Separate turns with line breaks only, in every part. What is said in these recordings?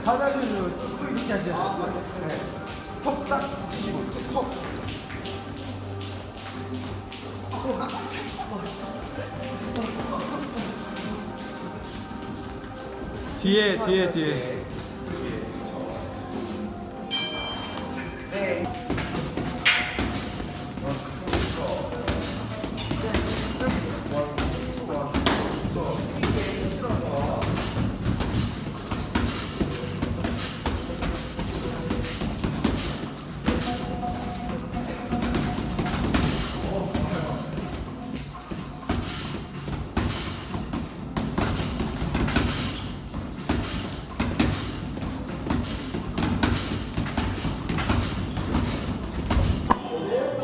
바닥을 쭉 이렇게 하셔야 돼요. 네. 턱딱 치시고 턱.
뒤에 뒤에 뒤에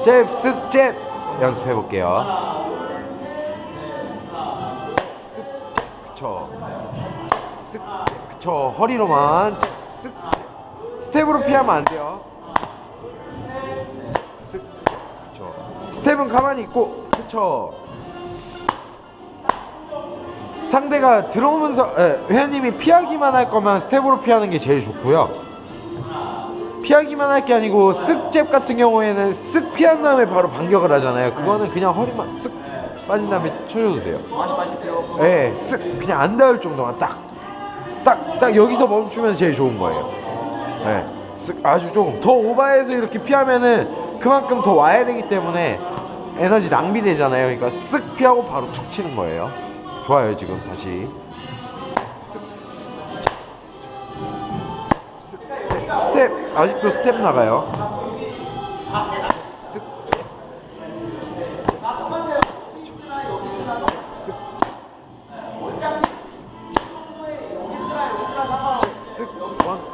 잽, 쓱, 잽 연습해 볼게요. 쓱, 잽, 그쵸. 쓱, 잽, 그쵸. 허리로만 잽, 쓱, 잽. 스텝으로 피하면 안 돼요. 쓱, 잽, 그쵸. 스텝은 가만히 있고, 그쵸. 상대가 들어오면서 예, 회원님이 피하기만 할 거면 스텝으로 피하는 게 제일 좋고요. 피하기만 할 게 아니고 쓱잽 같은 경우에는 쓱 피한 다음에 바로 반격을 하잖아요. 그거는 그냥 허리만 쓱 빠진 다음에 쳐줘도 돼요.
많이 빠질게요.
예, 쓱 그냥 안 닿을 정도만 딱, 딱, 딱 여기서 멈추면 제일 좋은 거예요. 예, 쓱 아주 조금 더 오버해서 이렇게 피하면은 그만큼 더 와야 되기 때문에 에너지 낭비되잖아요. 그러니까 쓱 피하고 바로 툭 치는 거예요. 좋아요 지금 다시. 스텝 아직도 스텝 나가요.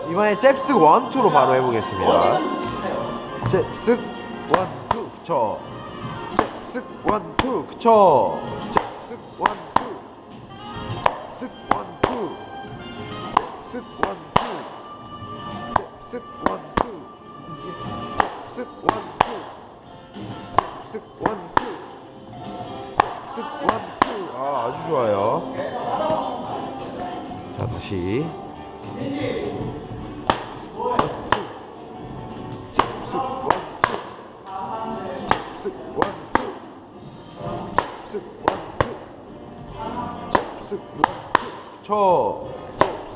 이번에 잽쓱 원투로 바로 해보겠습니다. 잽쓱 원투 그쵸. 잽쓱 원투 그쵸. 잽쓱 원투. 잽쓱 원투. 잽쓱 원투. 쓱 원투 쓱 원투 쓱 원투 쓱 원투 아 아주 좋아요 자 다시 쓱 원투 쓱 원투 쓱 원투 쓱 원투 쓱 원투 그쵸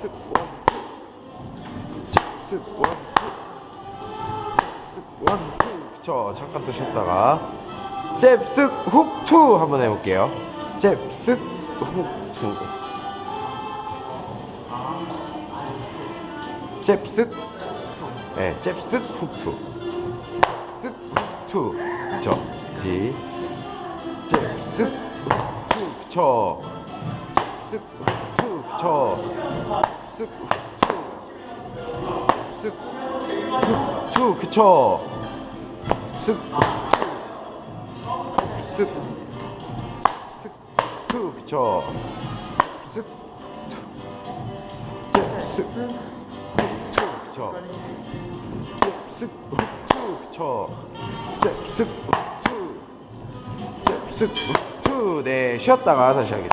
쓱 원투 쓱 원투 쓱 원투 그쵸 잠깐 또 쉬었다가 잽 쓱 훅 투 한번 해볼게요 잽 쓱 훅투 잽 쓱 네 잽쓱 훅투 쓱 훅투 그쵸 지 잽쓱 훅투 그쵸 잽쓱 훅투 그쵸 쓱 훅투 쓱, 툭, 투, 그쵸? 쓱, 투, 쓱, 쓱, 투, 그쵸? 쓱, 투, 잽, 쓱, 훅, 투, 그쵸? 잽, 쓱, 훅, 투, 그쵸? 잽, 쓱, 잽, 쓱, 훅, 투. 네, 쉬었다가 다시 하겠습니다.